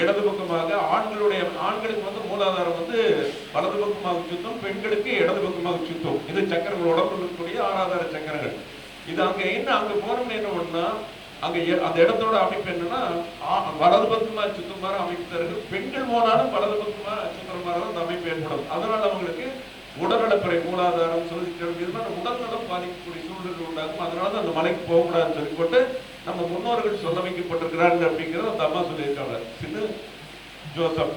இடது பக்கமாக ஆண்களுடைய ஆண்களுக்கு வந்து மூலாதாரம் வந்து வலது பக்கமாக சுத்தம் பெண்களுக்கு இடது பக்கமாக சுத்தம். இது சக்கரங்கள் உடம்புல இருக்கக்கூடிய ஆறாதார சக்கரங்கள். இது அங்க என்ன அங்க போனோம்னு என்ன பண்ணா அங்க அந்த இடத்தோட அமைப்பு என்னன்னா வலது பக்கமா சுத்தமான அமைப்பு தருகிறது. பெண்கள் போனாலும் வலது பக்கமா சுத்தமான அந்த அமைப்பு ஏற்படும். அதனால அவங்களுக்கு உடல்நலப்பிறை மூலாதாரம் சுருதிக்கிறது இது மாதிரி உடல்நலம் பாதிக்கக்கூடிய சூழ்நிலை உண்டாகும். அதனால அந்த மலைக்கு போகக்கூடாதுன்னு சொல்லி போட்டு நம்ம முன்னோர்கள் சொல்ல வைக்கப்பட்டிருக்கிறார்கள் அப்படிங்கிறத அந்த அம்மா சொல்லியிருக்காங்க. சின்ன ஜோசப்.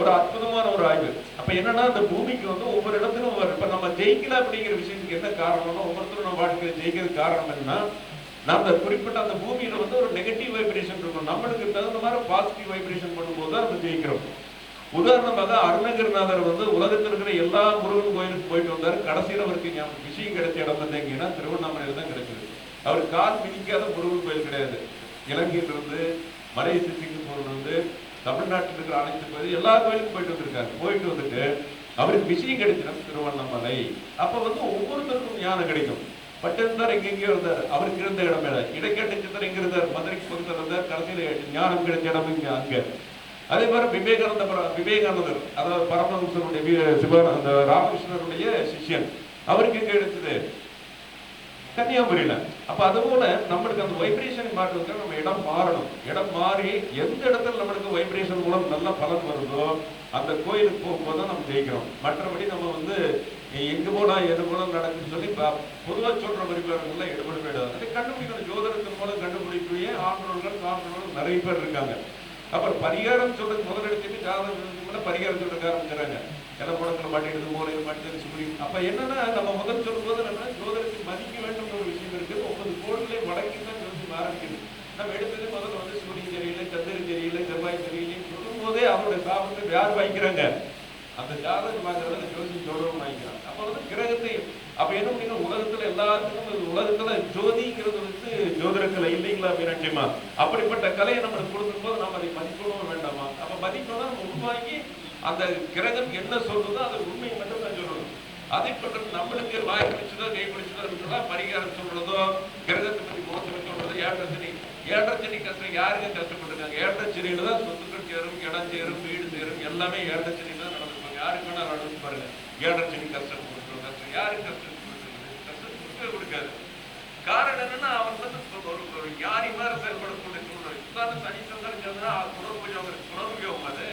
ஒரு அற்புதமான ஒரு ஆய்வு. அப்ப என்னன்னா அந்த பூமிக்கு வந்து ஒவ்வொரு இடத்துலும் ஒவ்வொரு இப்ப நம்ம ஜெயிக்கல அப்படிங்கிற விஷயத்துக்கு என்ன காரணம்னா ஒவ்வொருத்தரும் நம்ம வாழ்க்கையில் ஜெயிக்கிறது காரணம் என்னன்னா நம்ம அந்த குறிப்பிட்ட அந்த பூமியில வந்து ஒரு நெகட்டிவ் வைப்ரேஷன் இருக்கும் நம்மளுக்கு தகுந்த மாதிரி பாசிட்டிவ் வைப்ரேஷன் பண்ணும்போது தான் நம்ம ஜெயிக்கிறோம். உதாரணமாக அருணகிரிநாதர் வந்து உலகத்தில் இருக்கிற எல்லா முருகன் கோயிலுக்கு போயிட்டு வந்தார். கடைசியில் அவருக்கு விஷயம் கிடைச்ச இடம் வந்து எங்கன்னா திருவண்ணாமலையில் தான் கிடைச்சது. அவர் கால் மிதிக்காத முருகன் கோயில் கிடையாது. இலங்கையிலிருந்து மலேசிய சிங்கப்பூர்ல இருந்து தமிழ்நாட்டில் இருக்கிற அனைத்து கோயில் எல்லா கோயிலுக்கும் போயிட்டு வந்திருக்காரு. போயிட்டு வந்துட்டு அவருக்கு விஷயம் கிடைச்சிடும் திருவண்ணாமலை. அப்ப வந்து ஒவ்வொருத்தருக்கும் ஞானம் கிடைக்கும். பட்டிருந்தார் எங்கெங்கயோ இருந்தார். அவருக்கு இருந்த இடம் மேல. இடைக்கேட்ட சித்தர் எங்க இருந்தார்? மதுரைக்கு பக்கத்துல இருந்தார். கடைசியில ஞானம் கிடைச்ச இடம் இங்க அங்க. அதே மாதிரி விவேகானந்த விவேகானந்தர் அதாவது பரமஹம்சருடைய சிவ அந்த ராமகிருஷ்ணருடைய சிஷ்யன் அவருக்கு எங்க கிடைச்சது? கன்னியாகுமரியில அப்ப அது போல நம்மளுக்கு அந்த வைப்ரேஷன் மாற்றுறதுக்கு நம்ம இடம் மாறணும். இடம் மாறி எந்த இடத்துல நம்மளுக்கு வைப்ரேஷன் மூலம் நல்ல பலன் வருதோ அந்த கோயிலுக்கு போகும்போது தான் நம்ம ஜெயிக்கிறோம். மற்றபடி நம்ம வந்து எங்க போனால் எது போல நடக்குன்னு சொல்லி ப- பொதுவா சொல்ற வரிபாடுகள்ல ஈடுபட வேண்டாம் அதை கண்டுபிடிக்கணும். ஜோதிடத்தின் மூலம் கண்டுபிடிக்கவே ஆண்டோர்கள் சான்றோர்கள் நிறைய பேர் இருக்காங்க. அப்புறம் பரிகாரம் சொல்றது முதலெடுத்துட்டு ஜாதகம் பரிகாரம் சொல்றதுக்கு ஆரம்பிச்சுறாங்க எல்லாம் முடக்கில் மாட்டிடுது மூலையில் மாட்டிடுது சொல்லி அப்ப என்னன்னா நம்ம முதல் சொல்லும்போது நம்ம ஜோதிடத்தை மதிக்க வேண்டும் ஒரு விஷயம் இருக்கு. ஒன்பது கோள்களை வடக்கி தான் ஜோதிடம் ஆரம்பிக்குது நம்ம எடுத்தது முதல்ல வந்து சூரியன் தெரியல சந்திரன் தெரியல செவ்வாய் தெரியல சொல்லும் போதே அவருடைய சாபத்தை யார் வாங்கிக்கிறாங்க? அந்த ஜாதகம் வாங்குறதுல ஜோதி ஜோதிடம் வாங்கிக்கிறாங்க. அப்ப வந்து கிரகத்தை அப்ப என்ன பண்ணீங்க உலகத்துல எல்லாத்துக்கும் இது உலகத்துல ஜோதிங்கிறது வந்து ஜோதிட கலை இல்லைங்களா மீனாட்சியம்மா அப்படிப்பட்ட கலையை நம்மளுக்கு கொடுக்கும் போது நம்ம அதை மதிக்கணும் வேண்டாமா? அப்ப மதிக்கணும்னா நம்ம உருவாக்கி அந்த கிரகம் என்ன சொல்றதோ அது உண்மை மட்டும் தான் சொல்லணும். அதை பற்றி நம்மளுக்கு வாய் பிடிச்சதோ கை பிடிச்சதோ பரிகாரம் சொல்றதோ கிரகத்தை பத்தி மோசம் சொல்றதோ ஏற்றச்சனி ஏற்றச்சனி கஷ்டம் யாருங்க கஷ்டப்பட்டிருக்காங்க? ஏற்றச்சனியில தான் சொத்துக்கள் சேரும் இடம் சேரும் வீடு சேரும் எல்லாமே ஏற்றச்சனியில தான் நடந்துருப்பாங்க. யாருக்கு வேணா நடந்து பாருங்க. ஏற்றச்சனி கஷ்டம் கொடுக்கணும் கஷ்டம். யாருக்கு கஷ்டம் கொடுக்குறது? கஷ்டம் கொடுக்கவே கொடுக்காது. காரணம் என்னன்னா அவன் வந்து ஒரு ஒரு யாரி மாதிரி செயல்படக்கூடிய சூழ்நிலை உதாரணம் தனி சந்தர்ப்பம்னா குணர்புஜம் குணர்புஜம் அது.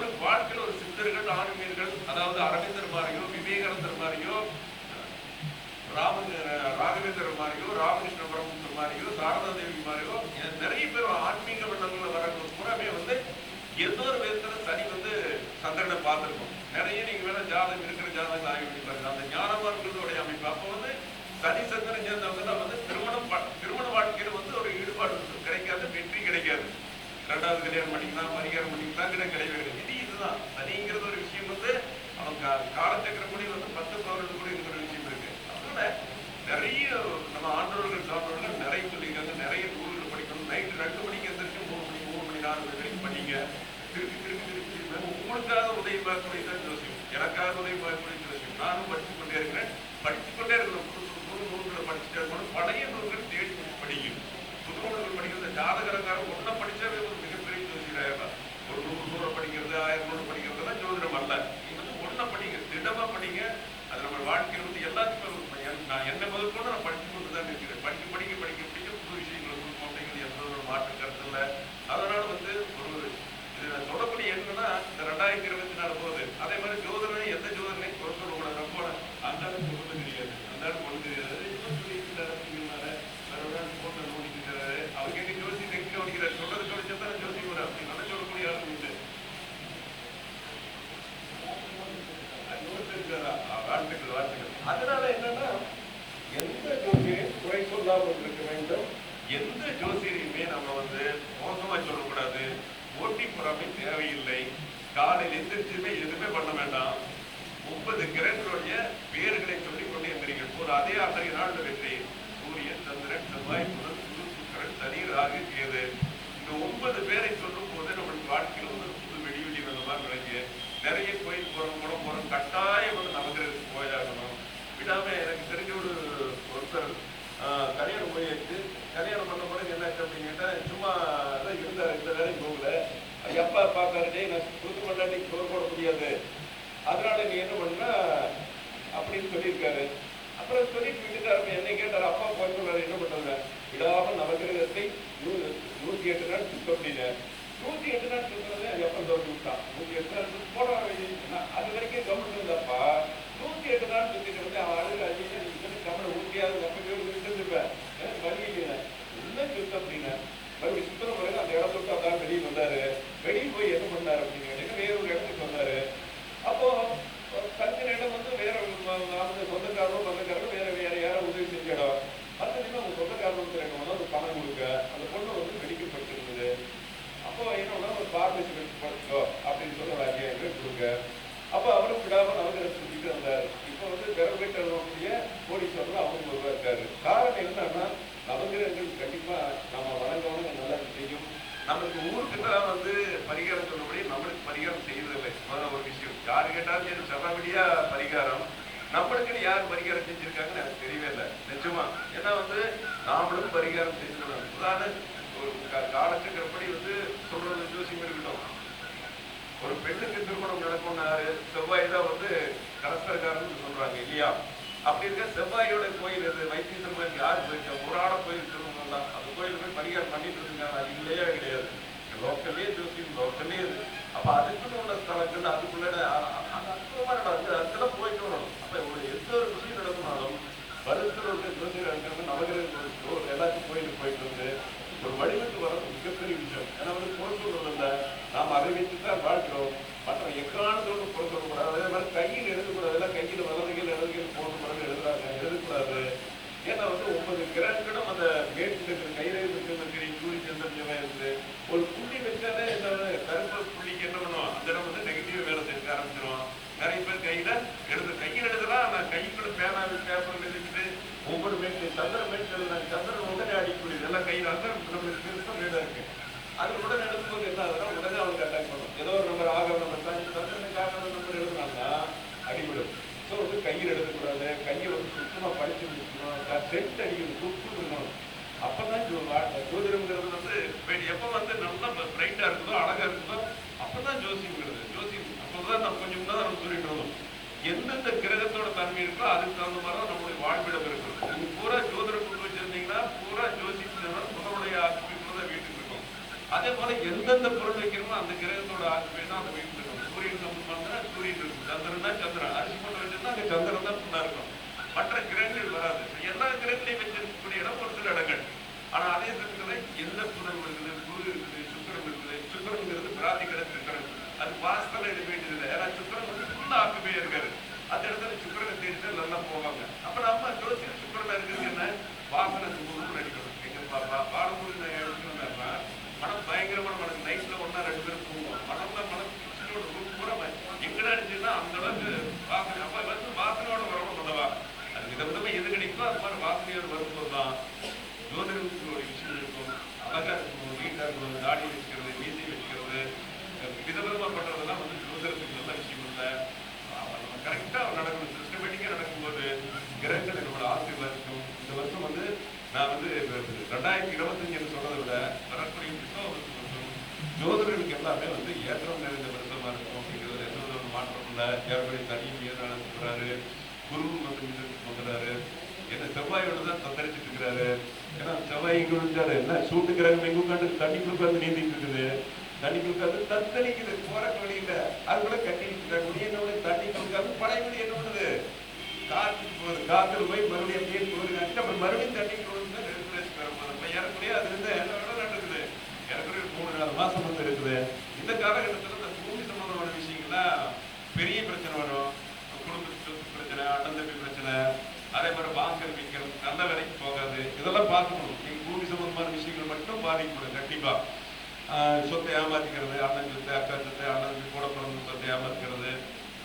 ஒரு வாழ்க்கையில் ஒரு சித்தர்கள் ஆன்மீர்கள் அதாவது அரவிந்தர் மாதிரியோ விவேகானந்தர் மாதிரியோ ராம ராகவேந்தர் மாதிரியோ ராமகிருஷ்ண பரமஹம்சர் மாதிரியோ சாரதா தேவி மாதிரியோ நிறைய பேர் ஆன்மீக வண்ணங்களில் வரவங்க பூராமே வந்து ஏதோ ஒரு விதத்துல சனி வந்து சந்திரனை பார்த்துருக்கோம் நிறைய நீங்கள் வேணா ஜாதகம் இருக்கிற ஜாதகம் ஆய்வு பண்ணி பாருங்க. அந்த ஞான அமைப்பு அப்போ வந்து சனி சந்திரன் சேர்ந்தவங்க தான் வந்து திருமணம் ப- திருமண வாழ்க்கையில வந்து ஒரு ஈடுபாடு கிடைக்காது வெற்றி கிடைக்காது ரெண்டாவது கல்யாணம் பண்ணிக்கலாம் பரிகாரம் பண்ணிக்கலாம் கிடையாது கிடையவே கிடையாது இது இதுதான் சனிங்கிறது ஒரு விஷயம் வந்து அவங்க காலச்சக்கரப்படி வந்து பத்து பவர்கள் கூட இருக்கிற விஷயம் இருக்கு அதனால நிறைய நம்ம ஆண்டோர்கள் சான்றோர்கள் நிறைய சொல்லியிருக்காங்க நிறைய நூல்கள் படிக்கணும் நைட்டு ரெண்டு மணிக்கு எந்திரிச்சு மூணு மணி மூணு மணி நாலு மணி வரைக்கும் படிங்க. திருப்பி திருப்பி திருப்பி திருப்பி. உங்களுக்காக உதவி பார்க்கக்கூடிய தான் ஜோசியம் எனக்காக உதவி பார்க்கக்கூடிய ஜோசியம் நானும் படிச்சு கொண்டே இருக்கிறேன். படிச்சு கொண்டே இருக்கிற புது நூல்களை படிச்சுட்டே இருக்கணும். பழைய நூல்கள் தேடி படிக்கும் புது நூல்கள் படிக்கிறது ஜாதகரக்காரன் ஒன்றை படிச்சாவே ஒரு மிகப்பெரிய ஜோசியராயிடலாம் ஒரு நூறு நூறை படிக்கிறது ஆயிரம் நூறு படிக்கிறதுலாம் ஜோதிடம் அல்ல. நீங்க வந்து ஒன்றை படிங்க. திடமா படிங்க. அது நம்ம வாழ்க்கையில் வந்து எல்லாத்துக்குமே நான் என்ன முதல் கொண்டு நான் படிச்சு கொண்டு தான் இருக்கிறேன் படிக்க படிக்க படிக்க படிக்க புது விஷயங்கள் இருக்கும் அப்படிங்கிறது எந்த ஒரு மாற்று கருத்து இல்லை அதனால வந்து ஒரு இது நான் சொல்லக்கூடிய என்னன்னா இந்த ரெண்டாயிரத்தி இருபத்தி நாலு போகுது அதே மாதிரி ஜோதிடம் எந்த ஜோதிடனையும் குறை சொல்லக்கூடாது ரொம்ப அந்த அளவுக்கு ஒன்றும் தெரியாது அந்த அளவுக்கு ஒன்றும் தெரியாது இன்னும் சொல்லியிருக்கிறாரு அப்படிங்கிறனால வேற ஒரு ஆள் போட்டு நோண்டிக்கிறாரு அவங்க எங்க ஜோசி எங்க நோண்டிக்கிறார் சொல்றது சொல்லிச்சா தான் ஜோசி வரும் அப்படி நல்லா சொல்லக்கூடிய ஆள் உண்டு அது நோட்டிருக்காரா? ஆ, வாழ்த்துக்கள் வாழ்த்துக்கள். அதனால என்னன்னா எந்த ஜோசியரையும் குறை சொல்லாமல் இருக்க வேண்டும். எந்த ஜோசியரையுமே நம்ம வந்து மோசமா சொல்லக்கூடாது. போட்டி பொறாமை தேவையில்லை. காலையில் எந்திரிச்சுமே எதுவுமே பண்ண வேண்டாம். முப்பது கிரகங்களுடைய பேர்களை சொல்லிக் கொண்டே இருந்தீர்கள் ஒரு அதே அன்றைய நாள் வெற்றி சூரியன் சந்திரன் செவ்வாய் புதன் குரு சுக்கரன் சனி ராகு கேது இந்த ஒன்பது பேரை சொல்லும் போது நம்மளுக்கு வாழ்க்கையில் வந்து புது வெடி வெடி வந்த மாதிரி விளங்கு நிறைய கோயில் போறோம் குளம் போறோம் கட்டாயம் வந்து நவகிரகத்துக்கு போயாகணும் விடாம எனக்கு தெரிஞ்ச ஒரு ஒருத்தர் ஆஹ், கல்யாணம் போயாச்சு கல்யாணம் பண்ண பிறகு என்னாச்சு அப்படின்னு கேட்டா சும்மா தான் இருந்தார் இந்த வேலைக்கு போகல எப்ப பார்த்தாரு டேய் நான் புது கொண்டாட்டிக்கு சோறு போட முடியாது அதனால நீ என்ன பண்ண? அப்படின்னு சொல்லியிருக்காரு. அப்புறம் சொல்லிட்டு விட்டுட்டாரு. என்னை கேட்டார். அப்பா போய் சொல்றாரு என்ன பண்றாங்க விடாம நவகிரகத்தை நூத்தி எட்டு நாள் சுத்த அப்படின்னு நூத்தி எட்டு நாள் சுத்துறது எப்ப தோற்று விட்டான். நூத்தி எட்டு நாள் சுத்தி போட அது வரைக்கும் கவனம் இருந்தப்பா நூத்தி எட்டு நாள் சுத்திட்டு வந்து அவன் அழுகு அழிய நீ கவனம் ஊட்டியாவது அப்பவே விட்டுருப்பேன் வழி இல்லை என்ன சுத்த அப்படின்னு மறுபடியும் சுத்தம் பிறகு அந்த இடத்த அதான் வெளியே வந்தாரு. வெளியே போய் என்ன பண்ணாரு அப்படின்னு கேட்டீங்கன்னா வேற ஒரு இடத்துக்கு வந்தாரு. அப்போ தங்கின இடம் வந்து வேற அவங்க சொந்தக்காரரோ சொந்தக்காரரோ வேற வேற யாரோ உதவி செஞ்ச இடம் பார்த்தீங்கன்னா அவங்க சொந்தக்காரருக்கு ரெண்டு மணி ஒரு பணம் கொடுக்க அந்த பொண்ணு வந்து வெடிக்கப்பட்டிருந்தது. அப்போ என்ன ஒரு பார்மசி படிச்சுக்கோ அப்படின்னு சொல்லி ஒரு கொடுங்க. அப்போ அவரும் விடாம நவகிரக சுத்திட்டு வந்தார் இப்போ வந்து பெறப்பட்டு எழுதக்கூடிய கோடீஸ்வரர் அவங்க ஒருவர் இருக்காரு காரணம் என்னன்னா நவகிரகங்கள் கண்டிப்பா நம்ம வணங்கவங்க நல்லா செய்யும் நம்மளுக்கு ஊருக்குலாம் வந்து பரிகாரம் சொன்னபடி நம்மளுக்கு பரிகாரம் செய்வதில்லை முதல்ல ஒரு விஷயம் யாரு கேட்டாலும் சரி சபபடியா பரிகாரம் நம்மளுக்குன்னு யார் பரிகாரம் செஞ்சிருக்காங்கன்னு எனக்கு தெரியவே இல்லை நிஜமா ஏன்னா வந்து நாமளும் பரிகாரம் செஞ்சிடணும் உதாரண ஒரு கா- காலச்சக்கரப்படி வந்து சொல்றது இருக்கட்டும் ஒரு பெண்ணுக்கு திருமணம் நடக்கும்னாரு செவ்வாய் தான் வந்து கலஸ்தரக்காரன்னு சொல்றாங்க இல்லையா அப்படி இருக்க செவ்வாயோட கோயில் இது வைத்தீஸ்வரன் யார் போயிருக்கா ஆட கோயில் திருமணம் தான் அந்த கோயில் போய் பரிகாரம் பண்ணிட்டு இருக்காங்க அது இல்லையா கிடையாது லோக்கல்லே ஜோசியம் லோக்கல்லே இது அப்ப அதுக்குன்னு உள்ள ஸ்தலங்கள் அதுக்குள்ள அந்த அற்புதமா நடக்குது போயிட்டு வரணும் அப்ப ஒரு எந்த ஒரு விஷயம் நடக்குனாலும் வருஷத்துல இருக்க ஜோசியர் இருக்கிறது நவகிரக ஒரு எல்லாத்தையும் கோயிலுக்கு போயிட்டு வந்து ஒரு வழிபட்டு வர்றது மிகப்பெரிய விஷயம் ஏன்னா வந்து குறை சொல்றது இல்லை நாம் அதை வச்சு தான் வாழ்க்கிறோம் மற்ற எக்காரணத்தோடு குறை சொல்லக்கூடாது அதே மாதிரி கையில் எழுதக்கூடாது எல்லாம் கையில் வலதுகையில் இடதுகையில் போட்டு பிறகு எழுதுறாங்க எழுதக்கூடாது ஏன்னா வந்து ஒன்பது கிரகங்களும் அந்த மேற்கு இருக்கிற கைரேகை இருக்கிற சூரிய சந்திரன் செவ்வாய் இருந்து ஒரு புள்ளி வச்சாலே என்ன கருப்பு புள்ளிக்கு என்ன பண்ணுவோம் அந்த இடம் வந்து நெகட்டிவ் வேலை செய்ய ஆரம்பிச்சிடும் நிறைய பேர் கையில எழுது கையில் எழுதலாம் நான் கைக்குள்ள பேனா பேப்பர் எழுதிட்டு ஒவ்வொரு மேட்டு சந்திர மேட்டு எழுதுறாங்க சந்திரன் உடனே அடிக்கக்கூடியது எல்லாம் கையில் அந்த நம்மளுக்கு பெருசாக வேலை இருக்கு அது உடனே எழுதும்போது என்ன ஆகுதுன்னா உடனே அவனுக்கு அட்டாக் பண்ணும் ஏதோ ஒரு நம்பர் ஆகிற நம்பர் தான் இந்த சந்திரனுக்கு ஆகிற நம்பர் எழுதுனாங்கன்னா அடிபடும் ஸோ வந்து கையில் எழுதக்கூடாது கையை வந்து சுத்தமாக படிச்சு முடிக்கணும் அடிக்கணும் துப்பு இருக்கணும் அப்பதான் ஜோ- ஜோதிடம்ங்கிறது வந்து வெ- எப்ப வந்து நல்லா பிரைட்டா இருக்குதோ அழகா இருக்குதோ அப்பதான் ஜோசியம்ங்கிறது. ஜோசியம் அப்பதான் நம்ம கொஞ்சம் தான் நம்ம சொல்லிட்டு இருந்தோம். எந்தெந்த கிரகத்தோட தன்மை இருக்கோ அதுக்கு தகுந்த மாதிரி தான் நம்மளுடைய வாழ்விடம் இருக்கிறது. நீங்க பூரா ஜோதிடம் கொண்டு வச்சிருந்தீங்கன்னா பூரா ஜோசியம் புறவுடைய ஆசிரியர் தான் வீட்டுக்கு இருக்கும் அதே போல எந்தெந்த பொருள் வைக்கிறோமோ அந்த கிரகத்தோட ஆசிரியர் தான் அந்த வீட்டுக்கு இருக்கும் சூரியன் சம்பந்தம்னா சூரியன் இருக்கும் சந்திரனா சந்திரன் அரிசி போட்டு வச்சிருந்தா அங்க சந்திரன் தான் ஃபுல்லா இருக்கும் மற்ற கிரகங்கள் வராது எல்லா கிரகங்களையும் வச்சிருக்கக்கூடிய இடம் ஒரு சில இடங்கள் ஆனா அதே சமயத்துல எந்த புதன் இருக்குது குரு இருக்குது சுக்கிரன் இருக்குது சுக்கிரன்ங்கிறது பிரார்த்திக்கிற சுக்கிரன் அது வாஸ்தவ எடுக்க வேண்டியது ஏன்னா சுக்கிரன் வந்து ஃபுல்லா ஆக்குமே இருக்காரு அந்த இடத்துல சுக்கிரனை தேடிட்டு நல்லா போவாங்க அப்ப நம்ம ஜோசியர் சுக்கிரனா இருக்குது என்ன வாசனை சுகுரு நடிக்கணும் எங்க பாப்பா பாடமுறை எடுக்கணும்னா மனம் பயங்கரமான மனம் நைட்ல ஒன்னா ரெண்டு பேரும் தூங்குவோம் மனம்ல மனம் கிச்சனோட ரூம் பூரா எங்கடா இருந்துச்சுன்னா அந்த அளவுக்கு வாசனை அப்ப வந்து வாசனையோட வரணும் அல்லவா அது விதவிதமா எது கிடைக்குதோ அது மாதிரி வாசனையோட வரும்போது தான் ஜோதிடத்துக்கு ஒரு விஷயம் இருக்கும் அழகா இருக்கணும் நீட்டா இருக்கணும் தாடி வச்சுக்கிறது மீசை வச்சுக்கிறது விதவிதமா பண்றதெல்லாம் வந்து ஜோதிடத்துக்கு நல்ல விஷயம் இல்லை நம்ம கரெக்டா நடக்கணும் சிஸ்டமேட்டிக்கா நடக்கும்போது கிரகங்கள் நம்மளோட ஆசீர்வாதிக்கும் இந்த வருஷம் வந்து நான் வந்து ரெண்டாயிரத்தி இருபத்தஞ்சுன்னு சொல்றதை விட வரக்கூடிய கிறிஸ்தவத்துக்கு மட்டும் ஜோதிடர்களுக்கு எல்லாமே வந்து ஏற்றம் நிறைந்த வருஷமா இருக்கும் அப்படிங்கிறது எந்த வித ஒரு மாற்றம் இல்லை. ஏற்கனவே தனியும் ஏதாவது சொல்றாரு. குரு வந்து மிதத்துக்கு வந்துறாரு என்ன செவ்வாயோட தான் தத்தரிச்சுட்டு இருக்கிறாரு. ஏன்னா செவ்வாய் இங்க விழுந்தாரு என்ன? சூட்டு கிரகம் எங்க உட்காந்து குடுக்காது உட்காந்து நீந்திட்டு இருக்குது. தண்ணிக்குள்ள உட்காந்து தத்தளிக்குது. போற வழியில அது கூட கட்டிட்டு இருக்காங்க முடிய என்ன தண்ணி குடுக்காது பழைய பழையபடி என்ன பண்ணுது? காத்துக்கு போகுது. காத்துல போய் மறுபடியும் அப்படியே போகுது அப்புறம் மறுபடியும் தண்ணி வந்து ஏறக்குறைய அது வந்து என்ன வேணா நடக்குது? ஏறக்குறைய மூணு நாலு மாசம் வந்து இருக்குது. இந்த காலகட்டத்துல இந்த பூமி சம்பந்தமான விஷயங்கள்லாம் பெரிய பிரச்சனை வரும். குடும்ப சொத்து பிரச்சனை அண்ணன் தம்பி பிரச்சனை அதே மாதிரி வாங்கல் விற்கிறது நல்ல வேலைக்கு போகாது. இதெல்லாம் பார்க்கணும். எங்கள் பூமி சம்பந்தமான விஷயங்கள் மட்டும் பாதிக்கப்படும் கண்டிப்பா. ஆஹ் சொத்தை ஏமாத்திக்கிறது அண்ணன் சொத்தை அக்கா சொத்தை அண்ணன் கூட பிறந்த சொத்தை ஏமாத்திக்கிறது.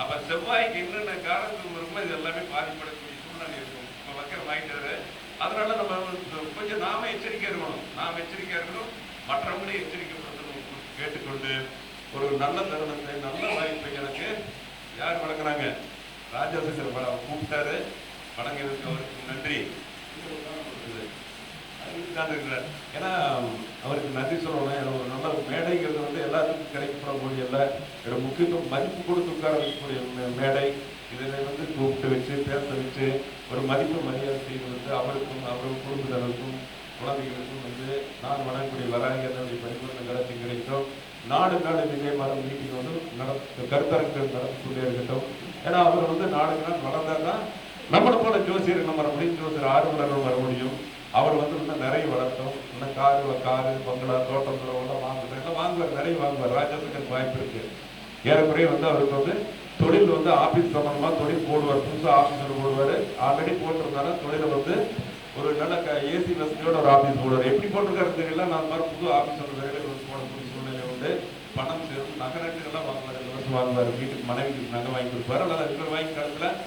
அப்போ செவ்வாய்க்கு என்னென்ன காரணத்துக்கு இருக்குமோ இது எல்லாமே பாதிப்படக்கூடிய சூழ்நிலை இருக்கும். இப்போ வைக்கிற வாங்கிட்டு அதனால நம்ம கொஞ்சம் நாம எச்சரிக்கை இருக்கணும். நாம் எச்சரிக்கை இருக்கணும். மற்றவங்களையும் எச்சரிக்கைப்படுத்தணும் கேட்டுக்கொண்டு ஒரு நல்ல தருணத்தை நல்ல வாய்ப்பை எனக்கு யார் வழங்குறாங்க? ராஜசேகர் கூப்பிட்டாரு. வழங்கியதற்கு அவருக்கு நன்றி. இருக்கிறார் ஏன்னா அவருக்கு நன்றி சொல்லணும். ஏன்னா ஒரு நல்ல மேடைங்கிறது வந்து எல்லாத்துக்கும் கிடைக்கப்படக்கூடிய இல்லை. முக்கியத்துவம் மதிப்பு கொடுத்து உட்கார வைக்கக்கூடிய மேடை. இதில் வந்து கூப்பிட்டு வச்சு பேச வச்சு ஒரு மதிப்பு மரியாதை செய்வதற்கு வந்து அவருக்கும் அவரும் குடும்பத்தினருக்கும் குழந்தைகளுக்கும் வந்து நான் வணங்கக்கூடிய வராங்க என்னுடைய பரிபூர்ண கருத்து கிடைக்கும் நாடு நாடு விஜய் மரம் மீட்டிங் வந்து நட கருத்தரங்கள் நடத்திக்கொண்டே இருக்கட்டும். ஏன்னா அவர் வந்து நாடுக்கு நாள் வளர்ந்தால் தான் நம்மளை போல ஜோசியர்கள் வர முடியும் ஜோசியர் ஆர்வலர்கள் வர முடியும். அவர் வந்து இன்னும் நிறைய வளர்த்தோம். இன்னும் காரு காரு பங்களா தோட்டம் எல்லாம் வாங்குறாங்க வாங்குவார் நிறைய வாங்குவார். ராஜாசுக்கு வாய்ப்பு இருக்கு. ஏறக்குறைய வந்து அவருக்கு வந்து தொழில் வந்து ஆபீஸ் சம்பந்தமா தொழில் போடுவார். புதுசா ஆஃபீஸர் போடுவார். ஆல்ரெடி போட்டிருந்தாரு. தொழிலை வந்து ஒரு நல்ல ஏசி வசதியோட ஒரு ஆபீஸ் போடுவார். எப்படி போட்டிருக்காரு தெரியல. நான் மாதிரி புது ஆபீஸர் வேலைகள் வந்து போடக்கூடிய சூழ்நிலை உண்டு. பணம் சேரும். நகை நட்டுகள்லாம் வாங்குவார். இலவசம் வாங்குவார். வீட்டுக்கு மனைவிக்கு நகை வாங்கி கொடுப்பாரு. அல்லது இருக்கிற வாங்கி காலத்தில்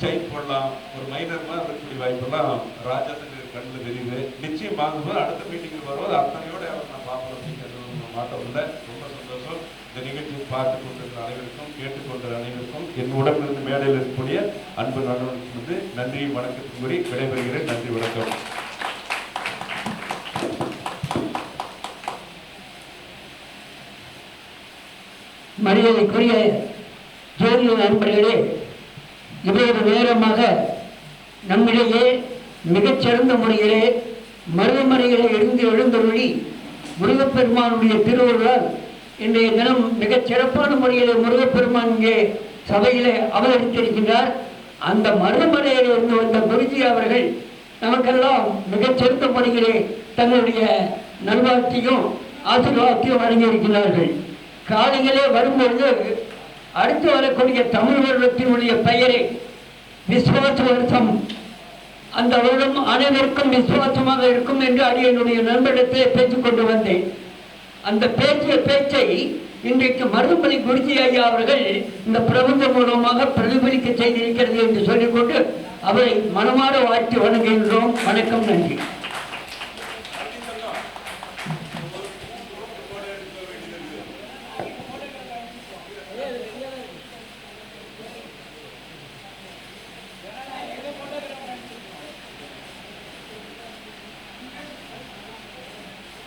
செயின் போடலாம். ஒரு மைனர் மாதிரி இருக்கக்கூடிய வாய்ப்பெல்லாம் ராஜாத்துக்கு கண்ணில் தெரியுது. நிச்சயம் வாங்கும்போது அடுத்த மீட்டிங்கில் வரும்போது அத்தனையோட அவர் நான் பார்ப்போம் அப்படிங்கிறது மாட்டம் இல்லை. ரொம்ப சந்தோஷம். இந்த நிகழ்ச்சியை பார்த்து கொண்டிருக்கிற அனைவருக்கும் கேட்டுக்கொண்ட அனைவருக்கும் என் உடம்பிலிருந்து மேடையில் இருக்கக்கூடிய அன்பு நண்பர்களுக்கு வந்து நன்றி வணக்கத்துக்கு கூறி விடைபெறுகிறேன். நன்றி வணக்கம். மரியாதைக்குரிய ஜோதிய நண்பர்களே இவ்வளவு நேரமாக நம்மிடையே மிகச்சிறந்த முறையிலே மருதமறைகளை எழுந்து எழுந்தருளி முருகப்பெருமானுடைய திருவுருளால் இன்றைய தினம் மிகச் சிறப்பான முறையில் முருகப்பெருமான் இங்கே சபையிலே அவதரித்திருக்கின்றார். அந்த மருதமலையில் இருந்து வந்த குருஜி அவர்கள் நமக்கெல்லாம் மிகச்சிறந்த முறையிலே தங்களுடைய நல்வாழ்த்தையும் ஆசீர்வாதத்தையும் வழங்கியிருக்கிறார்கள். காலையிலே வரும்பொழுது அடுத்து வரக்கூடிய தமிழ் வருடத்தினுடைய பெயரை விஸ்வாச வருஷம். அந்த வருடம் அனைவருக்கும் விசுவாசமாக இருக்கும் என்று அடியனுடைய நண்பரிடத்தில் பேசிக் கொண்டு வந்தேன். அந்த பேச்சிய பேச்சை இன்றைக்கு மருதுமலை குருஜி ஐயா அவர்கள் இந்த பிரபந்தம் மூலமாக பிரதிபலிக்க செய்திருக்கிறது என்று சொல்லிக்கொண்டு அவரை மனமாற வாழ்த்து வணங்குகின்றோம். வணக்கம் நன்றி.